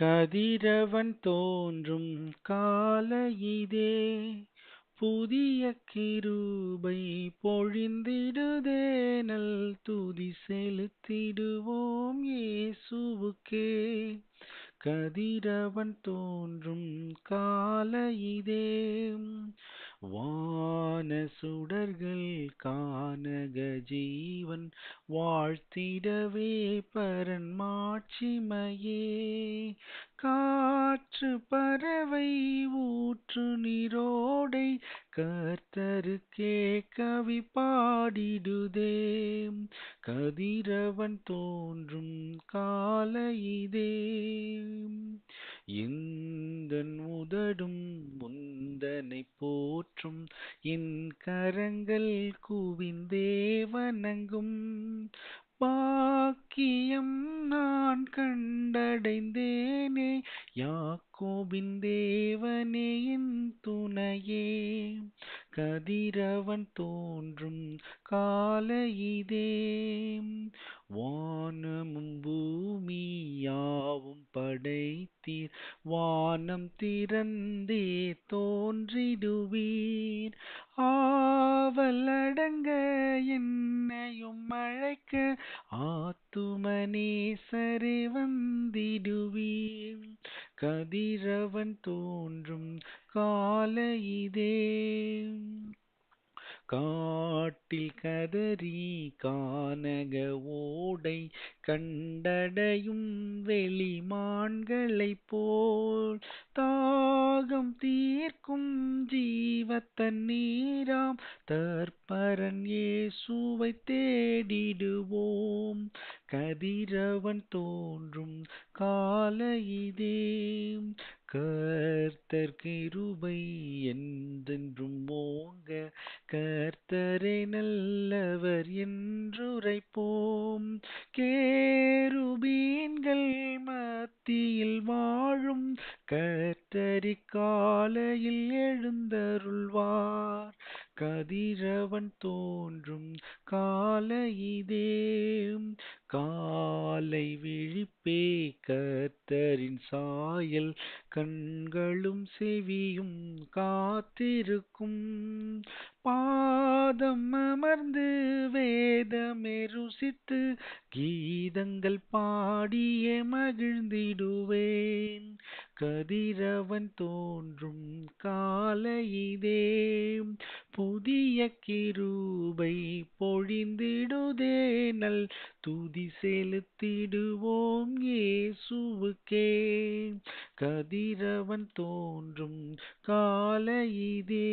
கதிரவன் தோன்றும் கால இதே. புதிய கிருபை பொழிந்திடுதே. நல் துதி செலுத்திடுவோம் இயேசுவுக்கே. கதிரவன் தோன்றும் கால இதே. வான சுடர்கள் கானக ஜீவன் வாழ்த்திடவே பரன் மாட்சிமையே காற்று பறவை ஊற்று நீரோடை கர்த்தருக்கே கவி பாடிடுதே கதிரவன் தோன்றும் கால இதே எந்தன் உதடும் முந்தனை போற்றும் என் கரங்கள் குவிந்தே வணங்கும். பாக்கியம் நான் கண்டடைந்தேனே யாக்கோபின் தேவனே என் துணையே. கதிரவன் தோன்றும் காலையிதே வானமும் பூமியாவும் படைத்தீர். வானம் திறந்தே தோன்றிடுவீர். ஆவலடங்க என்னையும் அழைக்க ஆத்துமனேசரே வந்திடுவீர். கதிரவன் தோன்றும் கால இதே. காட்டில் கதறி கானக ஓடை கண்டடையும் வெளிமான்களைப் போல் தாகம் தீர்க்கும் ஜீவத்தன் நீரா தற்பரன் இயேசுவை தேடிடுவோம். கதிரவன் தோன்றும் காலையிதே கர்த்தர் கிருபை என்றென்றும் ஓங்க. கர்த்தரே நல்லவர் என்றுரைப்போம். கேருபீன்கள் மத்தியில் வாழும். கர்த்தரிக்காலையில் எழுந்தருள்வார். கதிரவன் தோன்றும் காலையிதே காலை விழிப்பே கர்த்தரின் சாயல். கண்களும் செவியும் காத்திருக்கும். பாதம் அமர்ந்து வே ருசித்து கீதங்கள் பாடியே மகிழ்ந்திடுவேன். கதிரவன் தோன்றும் காலையிதே புதிய கிருபை பொழிந்திடுதே நல் துதி செலுத்திடுவோம் இயேசுவுக்கே. கதிரவன் தோன்றும் காலையிதே